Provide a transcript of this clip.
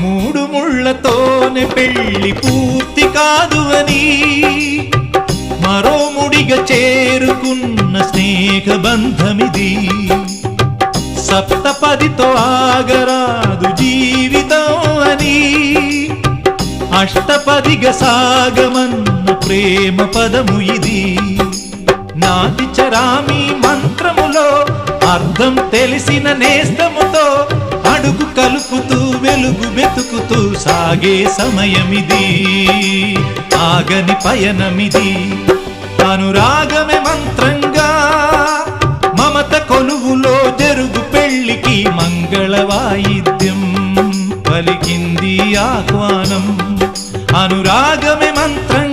మూడు ముళ్ళతోనే పెళ్ళి పూర్తి కాదు అని మరో ముడిగా చేరుకున్న స్నేహ బంధమిది సప్తపదితో ఆగరాదు జీవితం అని అష్టపదిగా సాగమన్న ప్రేమ పదము ఇది. నాటి చరామి మంత్రములో అర్థం తెలిసిన నేస్తముతో వెలుగు వెతుకుతూ సాగే సమయమిది. ఆగని పయనమిది. అనురాగమే మంత్రంగా మమత కొలువులో జరుగు పెళ్ళికి మంగళ వాయిద్యం పలికింది ఆహ్వానం. అనురాగమే మంత్రంగా